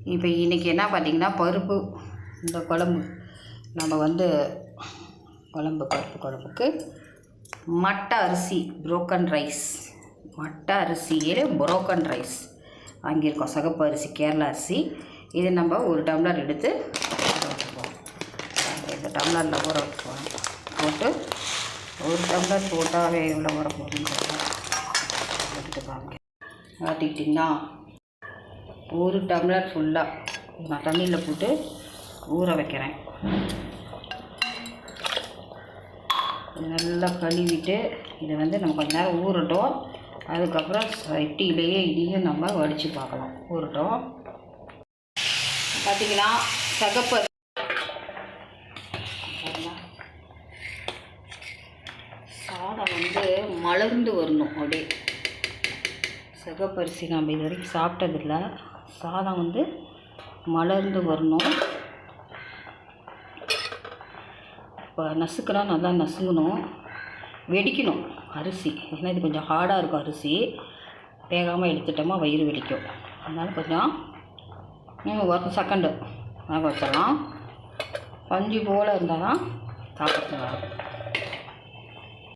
இப்போ இன்றைக்கி என்ன பார்த்திங்கன்னா பருப்பு இந்த குழம்பு. நம்ம வந்து குழம்பு பருப்பு குழம்புக்கு மட்டை அரிசி புரோக்கன் ரைஸ் மட்டை அரிசியே புரோக்கன் ரைஸ் வாங்கியிருக்கோம். சிகப்பு அரிசி கேரளா அரிசி. இது நம்ம ஒரு டம்ளர் எடுத்து ஊற வச்சுக்குவோம் இந்த டம்ளரில் ஊற வச்சுக்குவோம் போட்டு ஒரு டம்ளர் போட்டாவே எவ்வளோ ஊற போகுதுன்னு எடுத்து பாருங்க ஒரு டம்ளர் ஃபுல்லாக நான் தண்ணியில் போட்டு ஊற வைக்கிறேன். நல்லா கழுவிட்டு இதை வந்து நம்ம கொஞ்ச நேரம் ஊறட்டும். அதுக்கப்புறம் சட்டியிலேயே இதையும் நம்ம வடித்து பார்க்கலாம். ஊறட்டும். பார்த்தீங்கன்னா சகப்பு சாதம் வந்து மலர்ந்து வரணும் அப்படியே. சிகப்பரிசி நம்ம இது வரைக்கும் சாப்பிட்டதில்ல. சாதம் வந்து மலர்ந்து வரணும். இப்போ நசுக்கினா நல்லா நசுங்கணும். வெடிக்கணும். அரிசி. ஏன்னா இது கொஞ்சம் ஹார்டாக இருக்கும் அரிசி. வேகாமல் எடுத்துட்டோமா வயிறு வெடிக்கும். அதனால் கொஞ்சம் ஒரு செகண்டு வேக வச்சிடலாம். பஞ்சு போல் இருந்தால் தான் சாப்பிட்றது